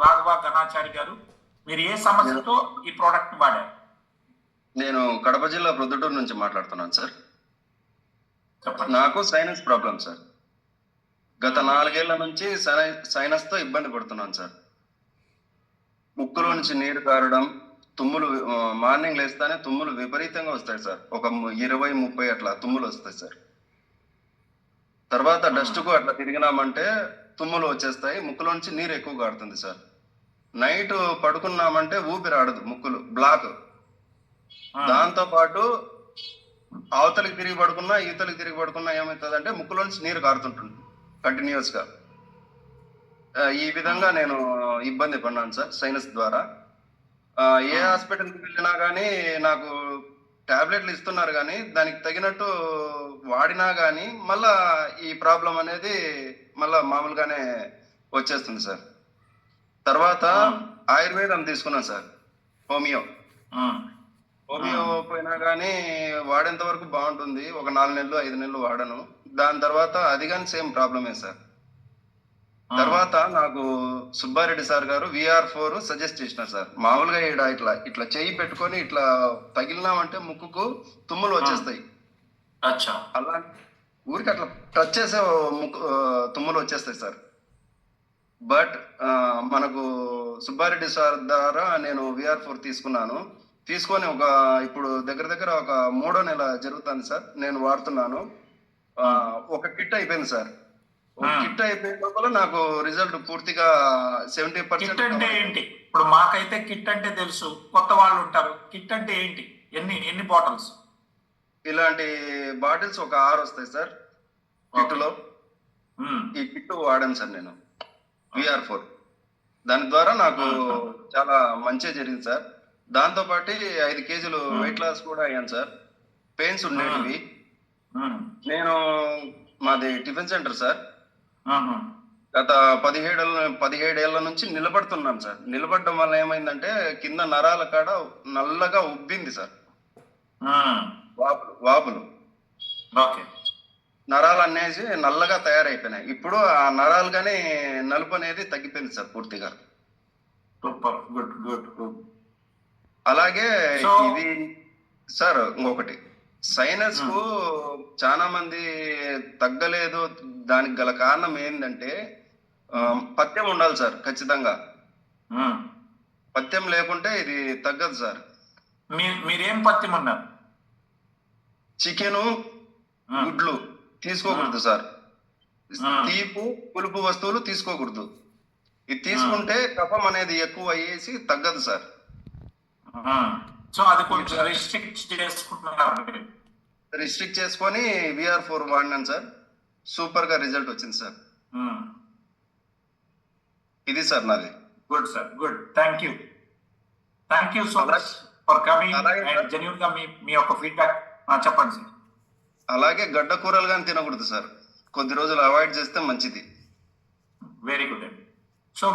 రాఘవ గణాచారి గారు మీరు ఏ సమస్యతో ఈ ప్రోడక్ట్ వాడారు? నేను కడప జిల్లా ప్రొద్దుటూరు నుంచి మాట్లాడుతున్నాను సార్. నాకు సైనస్ ప్రాబ్లం సార్. గత నాలుగేళ్ళ నుంచి సైనస్తో ఇబ్బంది పడుతున్నాను సార్. ముక్కులో నుంచి నీరు కారడం తుమ్ములు మార్నింగ్ లేస్తానే తుమ్ములు విపరీతంగా వస్తాయి సార్. ఒక ఇరవై ముప్పై అట్లా తుమ్ములు వస్తాయి సార్. తర్వాత డస్ట్కు అట్లా తిరిగినామంటే తుమ్ములు వచ్చేస్తాయి ముక్కులో నుంచి నీరు ఎక్కువ కారుతుంది సార్. నైట్ పడుకున్నామంటే ఊపిరి ఆడదు ముక్కులు బ్లాక్. దాంతో పాటు అవతలికి తిరిగి పడుకున్నా ఈతలికి తిరిగి పడుకున్నా ఏమవుతుంది అంటే ముక్కులోంచి నీరు కారుతుంటుంది కంటిన్యూస్గా. ఈ విధంగా నేను ఇబ్బంది పడినాను సార్ సైనస్ ద్వారా. ఏ హాస్పిటల్కి వెళ్ళినా కానీ నాకు టాబ్లెట్లు ఇస్తున్నారు కానీ దానికి తగినట్టు వాడినా కానీ మళ్ళా ఈ ప్రాబ్లం అనేది మళ్ళా మామూలుగానే వచ్చేస్తుంది సార్. తర్వాత ఆయుర్వేదం తీసుకున్నాను సార్ హోమియో. హోమియో పోయినా కానీ వాడేంత వరకు బాగుంటుంది? ఒక నాలుగు నెలలు ఐదు నెలలు వాడను. దాని తర్వాత అది కానీ సేమ్ ప్రాబ్లమే సార్. తర్వాత నాకు సుబ్బారెడ్డి సార్ గారు విఆర్ ఫోర్ సజెస్ట్ చేసినారు సార్. మామూలుగా ఈడ ఇట్లా ఇట్లా చెయ్యి పెట్టుకొని ఇట్లా తగిలినామంటే ముక్కుకు తుమ్ములు వచ్చేస్తాయి. అచ్చా. అలా ఊరికి అట్లా టచ్ చేసే ముక్కు తుమ్ములు వచ్చేస్తాయి సార్. బట్ మనకు సుబ్బారెడ్డి సార్ ద్వారా నేను విఆర్ ఫోర్ తీసుకున్నాను. తీసుకొని ఒక ఇప్పుడు దగ్గర దగ్గర ఒక మూడో నెల జరుగుతుంది సార్. నేను వాడుతున్నాను. ఒక కిట్ అయిపోయింది సార్. కిట్ అయిపోయిన లోపల నాకు రిజల్ట్ పూర్తిగా సెవెంటీ కిట్ పర్సెంట్ అంటే ఏంటి? ఇప్పుడు మాకైతే కిట్ అంటే తెలుసు. కొత్త వాళ్ళు ఉంటారు. కిట్ అంటే ఏంటి? ఎన్ని ఎన్ని బాటిల్స్? ఇలాంటి బాటిల్స్ ఒక ఆరు వస్తాయి సార్. కిట్లో. ఈ కిట్ వాడాను సార్ నేను. విఆర్ ఫోర్ దాని ద్వారా నాకు చాలా మంచి జరిగింది సార్. దాంతో పాటు ఐదు కేజీలు వెయిట్ లాస్ కూడా అయ్యాను సార్. పెయిన్స్ ఉండేటివి. నేను మాది టిఫిన్ సెంటర్ సార్. గత పదిహేడు పదిహేడేళ్ళ నుంచి నిలబడుతున్నాను సార్. నిలబడడం వల్ల ఏమైందంటే కింద నరాల కాడ నల్లగా ఉబ్బింది సార్. వాపులు వాపులు. ఓకే. నరాలు అనేసి నల్లగా తయారైపోయినాయి. ఇప్పుడు ఆ నరాలు కానీ నలుపు అనేది తగ్గిపోయింది సార్ పూర్తిగా. గుడ్ గుడ్ అలాగే ఇది సార్ ఇంకొకటి. సైనస్కు చాలా మంది తగ్గలేదు. దానికి గల కారణం ఏంటంటే పథ్యం ఉండాలి సార్ ఖచ్చితంగా. పథ్యం లేకుంటే ఇది తగ్గదు సార్. మీరు పత్యం ఉన్నారు చికెను గుడ్లు తీసుకోకూడదు సార్. తీపు పులుపు వస్తువులు తీసుకోకూడదు. ఇది తీసుకుంటే కఫం అనేది ఎక్కువ అయ్యేసి తగ్గదు సార్. సో అది కొంచెం రిస్ట్రిక్ట్ చేసుకుంటున్నారు. రిస్ట్రిక్ట్ చేసుకొని విఆర్ ఫోర్ వాడినాను సార్. సూపర్గా రిజల్ట్ వచ్చింది సార్. ఇది సార్ నాది. Good sir good. Thank you. Thank you so much for coming and. జెన్యున్గా మీ మీ యొక్క ఫీడ్బ్యాక్ చెప్పండి సార్. అలాగే గడ్డ కూరలు కానీ తినకూడదు సార్. కొద్ది రోజులు అవాయిడ్ చేస్తే మంచిది. వెరీ గుడ్ అండి. సో